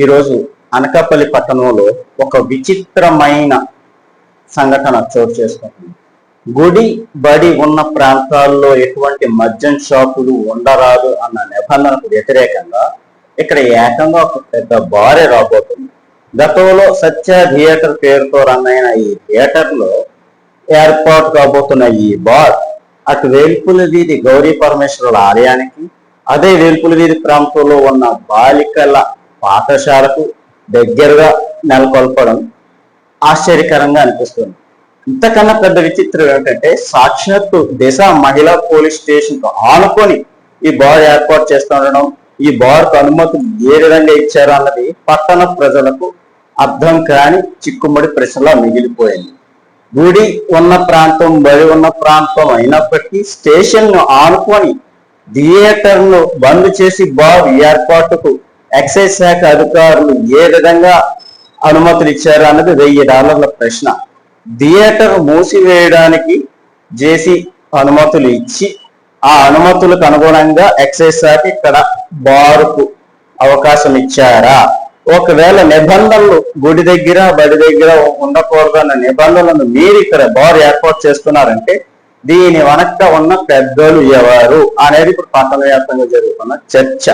ఈరోజు అనకాపల్లి పట్టణంలో ఒక విచిత్రమైన సంఘటన చోటు చేసుకుంటుంది గుడి బడి ఉన్న ప్రాంతాల్లో ఎటువంటి మద్యం షాపులు ఉండరాదు అన్న నిబంధనకు వ్యతిరేకంగా ఇక్కడ ఏకంగా ఒక పెద్ద బారే రాబోతుంది. గతంలో సత్య థియేటర్ పేరుతో రన్ అయిన ఈ థియేటర్లో ఏర్పాటు కాబోతున్న ఈ బార్ అటు వేల్పుల వీధి గౌరీ పరమేశ్వరుల ఆలయానికి అదే వేల్పుల వీధి ప్రాంతంలో ఉన్న బాలికల పాఠశాలకు దగ్గరగా నెలకొల్పడం ఆశ్చర్యకరంగా అనిపిస్తుంది. ఇంతకన్నా పెద్ద విచిత్రం ఏంటంటే సాక్షాత్తు దిశ మహిళా పోలీస్ స్టేషన్కు ఆనుకొని ఈ బార్ ఏర్పాటు చేస్తుండడం ఈ బార్కు అనుమతి అనుమతులు ఏ విధంగా ఇచ్చారు అన్నది పట్టణ ప్రజలకు అర్థం కాని చిక్కుముడి ప్రశ్నలా మిగిలిపోయింది. గుడి ఉన్న ప్రాంతం బడి ఉన్న ప్రాంతం అయినప్పటికీ స్టేషన్ను ఆనుకొని థియేటర్ను బంద్ చేసి బార్ ఏర్పాటుకు ఎక్సైజ్ శాఖ అధికారులు ఏ విధంగా అనుమతులు ఇచ్చారు అన్నది వెయ్యి డాలర్ల ప్రశ్న. థియేటర్ మూసివేయడానికి జేసీ అనుమతులు ఇచ్చి ఆ అనుమతులకు అనుగుణంగా ఎక్సైజ్ శాఖ ఇక్కడ బారుకు అవకాశం ఇచ్చారా ఒకవేళ నిబంధనలు గుడి దగ్గర బడి దగ్గర ఉండకూడదన్న నిబంధనలను మీరు ఇక్కడ బార్ ఏర్పాటు చేస్తున్నారంటే దీని వెనక ఉన్న పెద్దలు ఎవరు అనేది ఇప్పుడు పట్టణ వ్యాప్తంగా జరుగుతున్న చర్చ.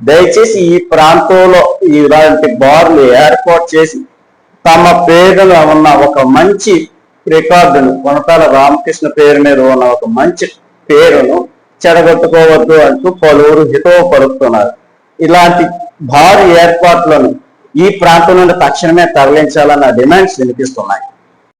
దయచేసి ఈ ప్రాంతంలో ఇలాంటి బార్లు ఏర్పాటు చేసి తమ పేరులో ఉన్న ఒక మంచి రికార్డును కొనతాల రామకృష్ణ పేరు మీద ఉన్న ఒక మంచి పేరును చెడగొట్టుకోవద్దు అంటూ పలువురు హితవు పలుకుతున్నారు. ఇలాంటి భారీ ఏర్పాట్లను ఈ ప్రాంతం నుండి తక్షణమే తరలించాలన్న డిమాండ్స్ వినిపిస్తున్నాయి.